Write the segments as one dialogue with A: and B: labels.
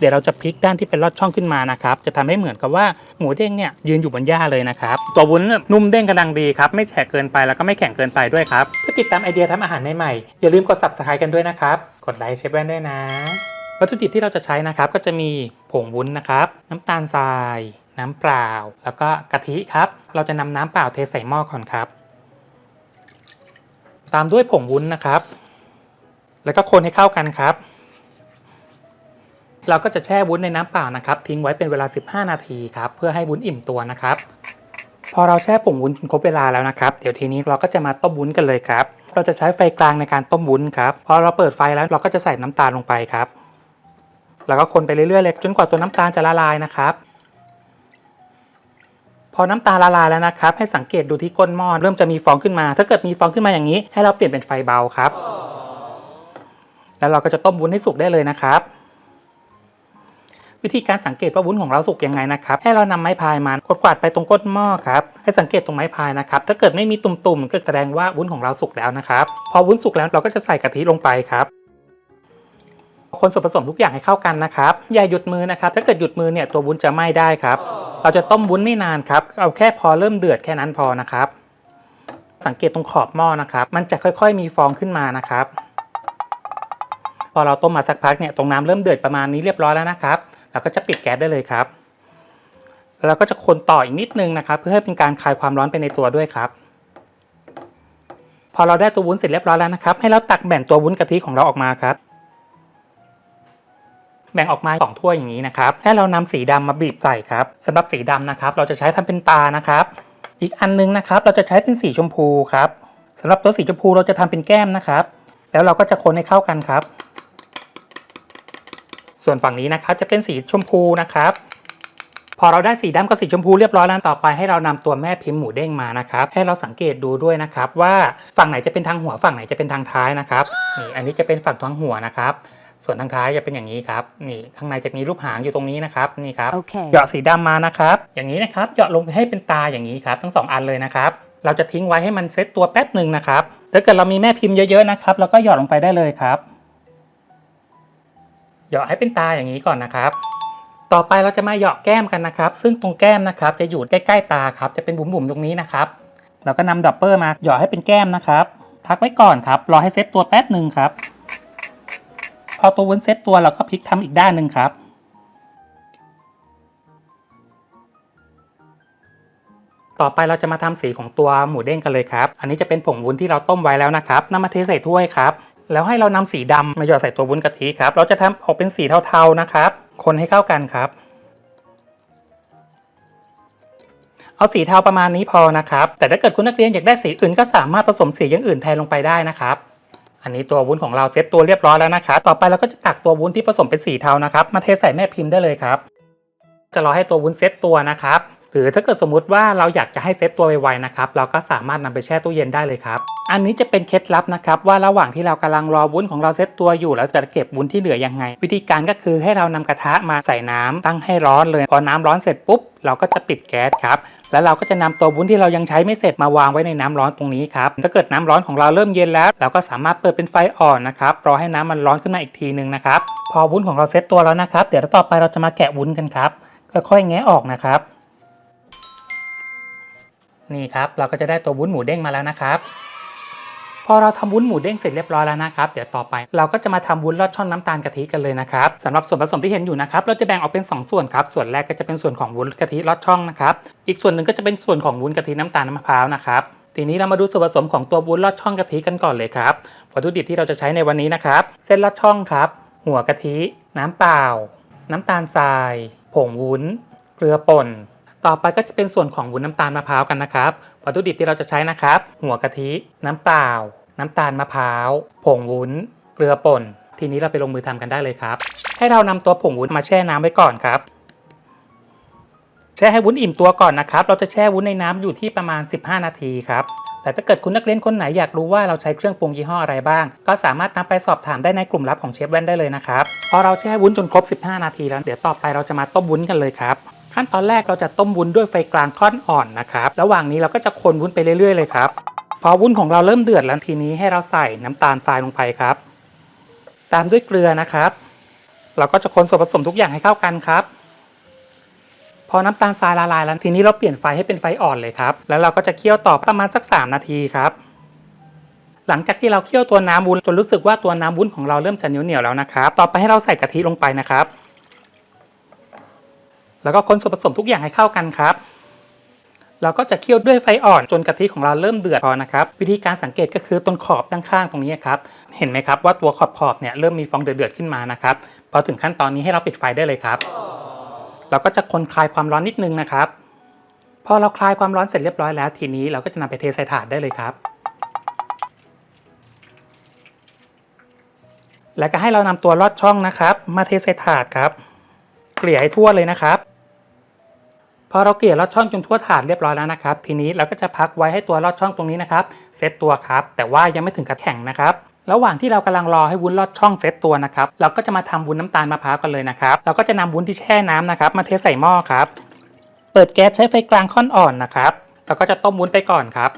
A: เดี๋ยวเราจะพลิกด้านที่เป็นลอดช่องขึ้นมานะครับ จะทำให้เหมือนกับว่าหมูเด้งเนี่ยยืนอยู่บนหญ้าเลยนะครับ ตัววุ้นนุ่มเด้งกำลังดีครับ ไม่แฉะเกินไปแล้วก็ไม่แข็งเกินไปด้วยครับ เพื่อติดตามไอเดียทำอาหารใหม่ๆอย่าลืมกด subscribe กันด้วยนะครับ กดไลค์เชฟแว่นด้วยนะ วัตถุดิบที่เราจะใช้นะครับก็จะมีผงวุ้นนะครับ น้ำตาลทราย น้ำเปล่า แล้วก็กะทิครับ เราจะนำน้ำเปล่าเทใส่หม้อก่อนครับ ตามด้วยผงวุ้นนะครับ แล้วก็คนให้เข้ากันครับ เราก็จะแช่วุ้นในน้ำเปล่านะครับ ทิ้งไว้เป็นเวลา 15 นาทีครับเพื่อให้วุ้นอิ่มตัวนะครับ พอเราแช่ผงวุ้นจนครบเวลาแล้วนะครับ เดี๋ยวทีนี้เราก็จะมาต้มวุ้นกันเลยครับ เราจะใช้ไฟกลางในการต้มวุ้นครับพอเราเปิดไฟแล้วเราก็จะใส่น้ำตาลลงไปครับ แล้วก็คนไปเรื่อยๆเลยจนกว่าตัวน้ำตาลจะละลายนะครับ พอน้ำตาลละลายแล้วนะครับ ให้สังเกตดูที่ก้นหม้อเริ่มจะมีฟองขึ้นมา ถ้าเกิดมีฟองขึ้นมาอย่างนี้ ให้เราเปลี่ยนเป็นไฟเบาครับ แล้วเราก็จะต้มวุ้นให้สุกได้เลยนะครับ วิธีการสังเกตว่าวุ้นของเราสุกยังไงนะครับให้เรานำไม้พายมากดกวาดไปตรงก้นหม้อครับให้สังเกตตรงไม้พายนะครับถ้าเกิดไม่มีตุ่มๆก็แสดงว่าวุ้นของเราสุกแล้วนะครับพอวุ้นสุกแล้วเราก็จะใส่กะทิลงไปครับคนส่วนผสมทุกอย่างให้เข้ากันนะครับ อย่าหยุดมือนะครับ ถ้าเกิดหยุดมือเนี่ยตัววุ้นจะไหม้ได้ครับ เราจะต้มวุ้นไม่นานครับ เอาแค่พอเริ่มเดือดแค่นั้นพอนะครับ สังเกตตรงขอบหม้อนะครับ มันจะค่อยๆ มีฟองขึ้นมานะครับ พอเราต้มมาสักพักเนี่ยตรงน้ำเริ่มเดือดประมาณนี้เรียบร้อยแล้วนะครับ เราก็จะปิดแก๊สได้เลยครับแล้วเราก็จะคนต่ออีกนิดนึงนะครับ เพื่อให้เป็นการคลายความร้อนไปในตัวด้วยครับ พอเราได้ตัววุ้นเสร็จเรียบร้อยแล้วนะครับ ให้เราตักแบ่งตัววุ้นกะทิของเราออกมาครับ แบ่งออกมาสองถ้วยอย่างนี้นะครับ ให้เรานำสีดำมาบีบใส่ครับสำหรับสีดำนะครับ เราจะใช้ทำเป็นตานะครับ อีกอันนึงนะครับ เราจะใช้เป็นสีชมพูครับสำหรับตัวสีชมพูเราจะทำเป็นแก้มนะครับ แล้วเราก็จะคนให้เข้ากันครับ ส่วนฝั่งนี้นะครับจะเป็นสีชมพูนะครับ พอเราได้สีดำกับสีชมพูเรียบร้อยแล้วต่อไปให้เรานำตัวแม่พิมพ์หมูเด้งมานะครับ ให้เราสังเกตดูด้วยนะครับว่าฝั่งไหนจะเป็นทางหัวฝั่งไหนจะเป็นทางท้ายนะครับนี่อันนี้จะเป็นฝั่งทางหัวนะครับส่วนทางท้ายจะเป็นอย่างนี้ครับนี่ข้างในจะมีรูปหางอยู่ตรงนี้นะครับนี่ครับ
B: Okay.
A: เหยาะสีดำมานะครับ อย่างนี้นะครับเหยาะลงให้เป็นตาอย่างนี้ครับทั้งสองอันเลยนะครับ เราจะทิ้งไว้ให้มันเซตตัวแป๊บหนึ่งนะครับถ้าเกิดเรามีแม่พิมพ์เยอะๆนะครับเราก็เหยาะลงไปได้เลยครับเหยาะให้เป็นตาอย่างนี้ก่อนนะครับ ต่อไปเราจะมาเหยาะแก้มกันนะครับ ซึ่งตรงแก้มนะครับ จะอยู่ใกล้ๆตาครับ จะเป็นบุ๋มๆตรงนี้นะครับเราก็นำดับเบิลมาเหยาะให้เป็นแก้มนะครับ พักไว้ก่อนครับ รอให้เซตตัวแป๊บหนึ่งครับ พอตัววุ้นเซตตัวเราก็พลิกทำอีกด้านหนึ่งครับต่อไปเราจะมาทำสีของตัวหมูเด้งกันเลยครับ อันนี้จะเป็นผงวุ้นที่เราต้มไว้แล้วนะครับนำมาเทใส่ถ้วยครับ แล้วให้เรานำสีดำมาหยอดใส่ตัววุ้นกะทิครับ เราจะทำออกเป็นสีเทาๆนะครับ คนให้เข้ากันครับ เอาสีเทาประมาณนี้พอนะครับ แต่ถ้าเกิดคุณนักเรียนอยากได้สีอื่นก็สามารถผสมสีอย่างอื่นแทนลงไปได้นะครับ อันนี้ตัววุ้นของเราเซตตัวเรียบร้อยแล้วนะครับ ต่อไปเราก็จะตักตัววุ้นที่ผสมเป็นสีเทานะครับ มาเทใส่แม่พิมพ์ได้เลยครับ จะรอให้ตัววุ้นเซตตัวนะครับ รือถ้าเกิดสมมุติว่าเราอยากจะให้เซตตัวไวๆนะครับเราก็สามารถนำไปแช่ตู้เย็นได้เลยครับ อันนี้จะเป็นเคล็ดลับนะครับว่าระหว่างที่เรากำลังรอวุ้นของเราเซตตัวอยู่แล้วจะเก็บวุ้นที่เหลือยังไง วิธีการก็คือให้เรานำกระทะมาใส่น้ำตั้งให้ร้อนเลย พอน้ำร้อนเสร็จปุ๊บเราก็จะปิดแก๊สครับแล้วเราก็จะนำตัววุ้นที่เรายังใช้ไม่เสร็จมาวางไว้ในน้ำร้อนตรงนี้ครับถ้าเกิดน้ำร้อนของเราเริ่มเย็นแล้ว เราก็สามารถเปิดเป็นไฟอ่อนนะครับรอให้น้ำมันร้อนขึ้นมาอีกทีนึงนะครับพอวุ้นของเราเซตตัวแล้วนะครับ เดี๋ยวต่อไปเราจะมาแกะวุ้นกันครับค่อยๆแงะออกนะครับ นี่ครับเราก็จะได้ตัววุ้นหมูเด้งมาแล้วนะครับพอเราทำวุ้นหมูเด้งเสร็จเรียบร้อยแล้วนะครับ เดี๋ยวต่อไปเราก็จะมาทำวุ้นลอดช่องน้ำตาลกะทิกันเลยนะครับสำหรับส่วนผสมที่เห็นอยู่นะครับ เราจะแบ่งออกเป็น 2 ส่วนครับ ส่วนแรกก็จะเป็นส่วนของวุ้นกะทิลอดช่องนะครับ อีกส่วนหนึ่งก็จะเป็นส่วนของวุ้นกะทิน้ำตาลมะพร้าวนะครับ ทีนี้เรามาดูส่วนผสมของตัววุ้นลอดช่องกะทิกันก่อนเลยครับ วัตถุดิบที่เราจะใช้ในวันนี้นะครับ เส้นลอดช่องครับ หัวกะทิ น้ำเปล่า น้ำตาลทราย ผงวุ้น เกลือป่น ต่อไปก็จะเป็นส่วนของวุ้นน้ำตาลมะพร้าวกันนะครับวัตถุดิบที่เราจะใช้นะครับ หัวกะทิ น้ำเปล่า น้ำตาลมะพร้าว ผงวุ้น เกลือป่น ทีนี้เราไปลงมือทำกันได้เลยครับ ให้เรานำตัวผงวุ้นมาแช่น้ำไว้ก่อนครับ แช่ให้วุ้นอิ่มตัวก่อนนะครับ เราจะแช่วุ้นในน้ำอยู่ที่ประมาณ 15 นาทีครับแต่ถ้าเกิดคุณนักเรียนคนไหนอยากรู้ว่าเราใช้เครื่องปรุงยี่ห้ออะไรบ้าง ก็สามารถนำไปสอบถามได้ในกลุ่มลับของเชฟแว่นได้เลยนะครับ พอเราแช่วุ้นจนครบ 15 นาทีแล้ว เดี๋ยวต่อไปเราจะมาต้มวุ้นกันเลยครับ ขั้นตอนแรกเราจะต้มวุ้นด้วยไฟกลางค่อนอ่อนนะครับระหว่างนี้เราก็จะคนวุ้นไปเรื่อยๆเลยครับพอวุ้นของเราเริ่มเดือดแล้วทีนี้ให้เราใส่น้ำตาลทรายลงไปครับ ตามด้วยเกลือนะครับ เราก็จะคนส่วนผสมทุกอย่างให้เข้ากันครับ พอน้ำตาลทรายละลายแล้วทีนี้เราเปลี่ยนไฟให้เป็นไฟอ่อนเลยครับ แล้วเราก็จะเคี่ยวต่อประมาณสัก 3 นาทีครับ หลังจากที่เราเคี่ยวตัวน้ำวุ้นจนรู้สึกว่าตัวน้ำวุ้นของเราเริ่มจะเหนียวเหนียวๆแล้วนะครับ ต่อไปให้เราใส่กะทิลงไปนะครับ แล้วก็คนส่วนผสมทุกอย่างให้เข้ากันครับเราก็จะเคี่ยวด้วยไฟอ่อนจนกะทิของเราเริ่มเดือดพอนะครับ วิธีการสังเกตก็คือตรงขอบด้านข้างตรงนี้ครับเห็นไหมครับว่าตัวขอบขอบๆเนี่ยเริ่มมีฟองเดือดๆขึ้นมานะครับพอถึงขั้นตอนนี้ให้เราปิดไฟได้เลยครับ เราก็จะคนคลายความร้อนนิดนึงนะครับพอเราคลายความร้อนเสร็จเรียบร้อยแล้ว ทีนี้เราก็จะนำไปเทใส่ถาดได้เลยครับ แล้วก็ให้เรานำตัวลอดช่องนะครับ มาเทใส่ถาดครับ เกลี่ยให้ทั่วเลยนะครับ พอเราเกลี่ยลอดช่องจนทั่วถาดเรียบร้อยแล้วนะครับ ทีนี้เราก็จะพักไว้ให้ตัวลอดช่องตรงนี้นะครับเซตตัวครับ แต่ว่ายังไม่ถึงกับแข็งนะครับระหว่างที่เรากำลังรอให้วุ้นลอดช่องเซตตัวนะครับ เราก็จะมาทำวุ้นน้ำตาลมะพร้าวกันเลยนะครับ เราก็จะนำวุ้นที่แช่น้ำนะครับ มาเทใส่หม้อครับ เปิดแก๊สใช้ไฟกลางค่อนอ่อนนะครับ เราก็จะต้มวุ้นไปก่อนครับ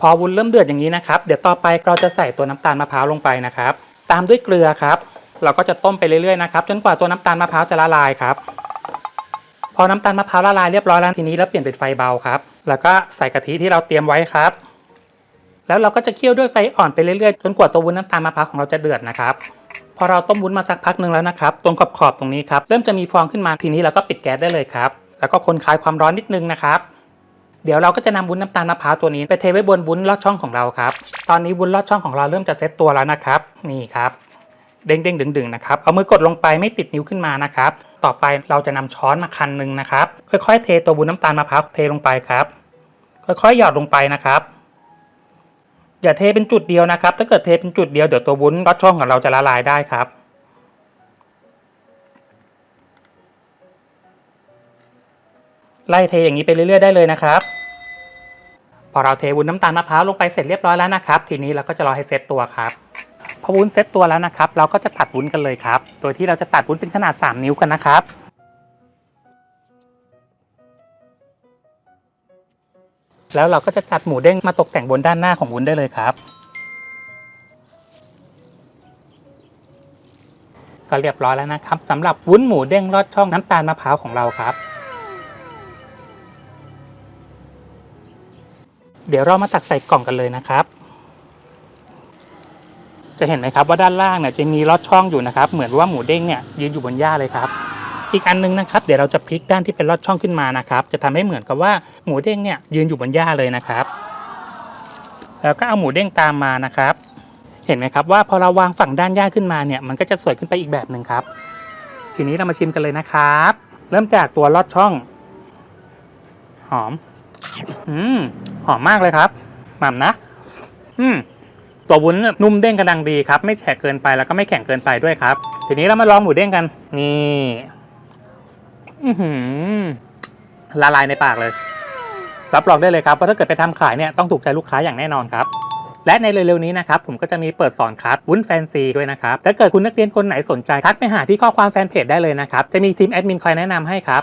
A: พอวุ้นเริ่มเดือดอย่างนี้นะครับ เดี๋ยวต่อไปเราจะใส่ตัวน้ำตาลมะพร้าวลงไปนะครับ ตามด้วยเกลือครับ เราก็จะต้มไปเรื่อยๆนะครับ จนกว่าตัวน้ำตาลมะพร้าวจะละลายครับ พอน้ำตาลมะพร้าวละลายเรียบร้อยแล้วทีนี้เราเปลี่ยนเป็นไฟเบาครับ แล้วก็ใส่กะทิที่เราเตรียมไว้ครับ แล้วเราก็จะเคี่ยวด้วยไฟอ่อนไปเรื่อยๆจนกว่าตัววุ้นน้ำตาลมะพร้าวของเราจะเดือดนะครับพอเราต้มวุ้นมาสักพักหนึ่งแล้วนะครับตรงขอบๆตรงนี้ครับเริ่มจะมีฟองขึ้นมาทีนี้เราก็ปิดแก๊สได้เลยครับ แล้วก็คนคลายความร้อนนิดนึงนะครับเดี๋ยวเราก็จะนำวุ้นน้ำตาลมะพร้าวตัวนี้ไปเทไว้บนวุ้นลอดช่องของเราครับ ตอนนี้วุ้นลอดช่องของเราเริ่มจะเซตตัวแล้วนะครับ นี่ครับ เด้งเด้งดึงดึงนะครับ เอามือกดลงไปไม่ติดนิ้วขึ้นมานะครับ ต่อไปเราจะนำช้อนมาคันหนึ่งนะครับ ค่อยๆ เทตัววุ้นน้ำตาลมะพร้าวเทลงไปครับ ค่อยๆ หยอดลงไปนะครับ อย่าเทเป็นจุดเดียวนะครับ ถ้าเกิดเทเป็นจุดเดียวเดี๋ยวตัววุ้นลอดช่องของเราจะละลายได้ครับไล่เทอย่างนี้ไปเรื่อยๆได้เลยนะครับ พอเราเทวุ้นน้ำตาลมะพร้าวลงไปเสร็จเรียบร้อยแล้วนะครับ ทีนี้เราก็จะรอให้เซตตัวครับ อวุ้นเซตตัวแล้วนะครับ เราก็จะตัดวุ้นกันเลยครับ โดยที่เราจะตัดวุ้นเป็นขนาด 3 นิ้วกันนะครับ แล้วเราก็จะจัดหมูเด้งมาตกแต่งบนด้านหน้าของวุ้นได้เลยครับ ก็เรียบร้อยแล้วนะครับสำหรับวุ้นหมูเด้งลอดช่องน้ำตาลมะพร้าวของเราครับ เดี๋ยวเรามาตักใส่กล่องกันเลยนะครับ จะเห็นไหมครับว่าด้านล่างเนี่ยจะมีลอดช่องอยู่นะครับเหมือนว่าหมูเด้งเนี่ยยืนอยู่บนหญ้าเลยครับ อีกอันนึงนะครับเดี๋ยวเราจะพลิกด้านที่เป็นลอดช่องขึ้นมานะครับ จะทำให้เหมือนกับว่าหมูเด้งเนี่ยยืนอยู่บนหญ้าเลยนะครับ แล้วก็เอาหมูเด้งตามมานะครับ เห็นไหมครับว่าพอเราวางฝั่งด้านหญ้าขึ้นมาเนี่ยมันก็จะสวยขึ้นไปอีกแบบหนึ่งครับ ทีนี้เรามาชิมกันเลยนะครับ เริ่มจากตัวลอดช่อง หอม อืมหอมมากเลยครับหม่ำนะ อืม ตัววุ้นนุ่มเด้งกระดังดีครับ ไม่แฉะเกินไปแล้วก็ไม่แข็งเกินไปด้วยครับ ทีนี้เรามาลองหมูเด้งกัน นี่ละลายในปากเลย รับรองได้เลยครับว่าถ้าเกิดไปทำขายเนี่ยต้องถูกใจลูกค้าอย่างแน่นอนครับ และในเร็วๆนี้นะครับผมก็จะมีเปิดสอนคัสวุ้นแฟนซีด้วยนะครับถ้าเกิดคุณนักเรียนคนไหนสนใจทักไปหาที่ข้อความแฟนเพจได้เลยนะครับจะมีทีมแอดมินคอยแนะนำให้ครับ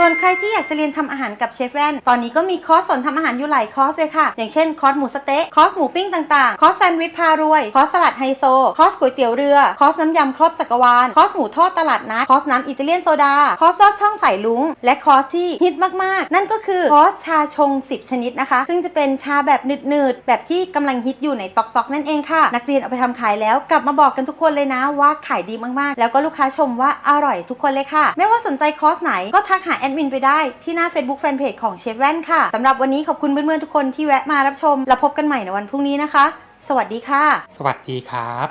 B: ส่วนใครที่อยากจะเรียนทำอาหารกับเชฟแว่น ตอนนี้ก็มีคอร์สสอนทำอาหารอยู่หลายคอร์สเลยค่ะ อย่างเช่นคอร์สหมูสเต๊ะ คอร์สหมูปิ้งต่างๆ คอร์สแซนด์วิชพารวย คอร์สสลัดไฮโซ คอร์สก๋วยเตี๋ยวเรือ คอร์สน้ำยำครบจักรวาล คอร์สหมูทอดตลาดนัด คอร์สน้ำอิตาเลียนโซดา คอร์สลอดช่องใส่ลุง และคอร์สที่ฮิตมากๆ นั่นก็คือคอร์สชาชง 10 ชนิดนะคะ ซึ่งจะเป็นชาแบบหนืดๆ แบบที่กำลังฮิตอยู่ในตอกๆนั่นเองค่ะ นักเรียนเอาไปทำขายแล้วกลับมาบอกกันทุกคนเลยนะว่าขายดีมากๆ แล้วก็ลูกค้าชมว่าอร่อยทุกคนเลยค่ะ ไม่ว่าสนใจคอร์สไหนก็ทักหาแอดมินไปได้ที่หน้า Facebook Fanpage ของเชฟแว่นค่ะสำหรับวันนี้ขอบคุณเพื่อนๆทุกคนที่แวะมารับชม แล้วพบกันใหม่ในวันพรุ่งนี้นะคะ สวัสดีค่ะ
A: สวัสดีครับ